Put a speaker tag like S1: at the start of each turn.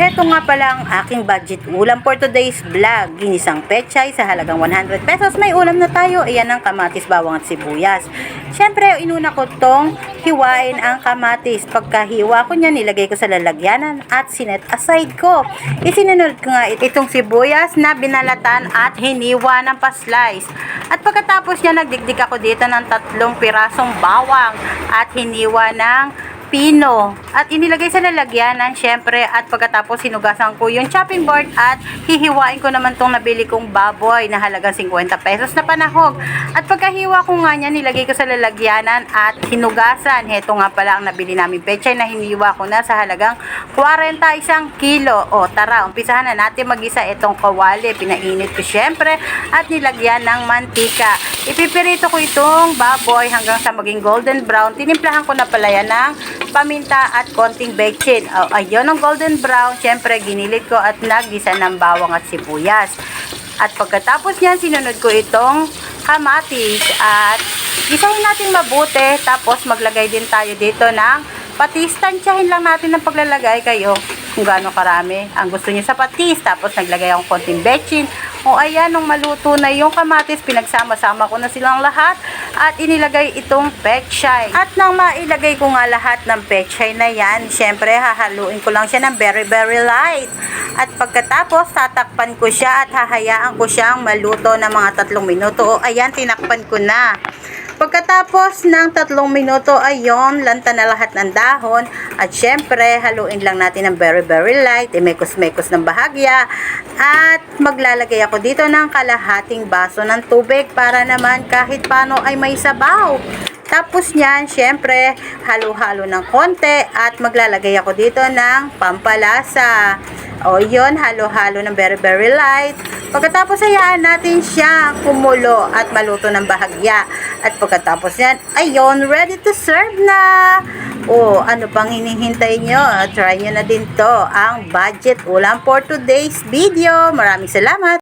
S1: Heto nga pala ang aking budget ulam for today's vlog. Ginisang pechay sa halagang 100 pesos. May ulam na tayo. Ayan ang kamatis, bawang at sibuyas. Siyempre, inuna ko tong hiwain ang kamatis. Pagkahiwa ko niya, nilagay ko sa lalagyanan at sinet aside ko. Isinunod ko nga itong sibuyas na binalatan at hiniwa ng pa-slice. At pagkatapos niya, nagdigdig ako dito ng tatlong pirasong bawang at hiniwa ng pino at inilagay sa lalagyanan syempre at pagkatapos sinugasan ko yung chopping board at hihiwain ko naman tong nabili kong baboy na halagang 50 pesos na panahog. At pagkahiwa ko nga niya nilagay ko sa lalagyanan at hinugasan heto nga pala ang nabili namin pechay na hiniwa ko na sa halagang 41 kilo. O tara umpisahan na natin magisa itong kawali. Pinainit ko syempre at nilagyan ng mantika. Ipipirito ko itong baboy hanggang sa maging golden brown. Tinimplahan ko na pala yan ng paminta at konting bechin. Oh, ayun ang golden brown. Siyempre, ginilit ko at naggisa ng bawang at sibuyas. At pagkatapos niyan, sinunod ko itong kamatis at isahin natin mabuti. Tapos maglagay din tayo dito ng patis. Tansyahin lang natin ng paglalagay kayo kung gaano karami ang gusto niyo sa patis. Tapos naglagay akong konting bechin. O ayan, nung maluto na yung kamatis, pinagsama-sama ko na silang lahat at inilagay itong pechay. At nang mailagay ko nga lahat ng pechay na yan, syempre hahaluin ko lang siya ng very very light. At pagkatapos, tatakpan ko siya at hahayaan ko siyang maluto ng mga tatlong minuto. O ayan, tinakpan ko na. Pagkatapos ng tatlong minuto, ayon, lanta na lahat ng dahon. At syempre, haluin lang natin ng very, very light. Imekos-mekos ng bahagya. At maglalagay ako dito ng kalahating baso ng tubig para naman kahit paano ay may sabaw. Tapos niyan, syempre, halo-halo ng konti at maglalagay ako dito ng pampalasa. O yun, halo-halo ng very, very light. Pagkatapos hayaan natin siya kumulo at maluto ng bahagya. At pagkatapos yan, ayun, ready to serve na. O, ano pang hinihintay nyo? Try nyo na din to, ang budget ulam for today's video. Maraming salamat.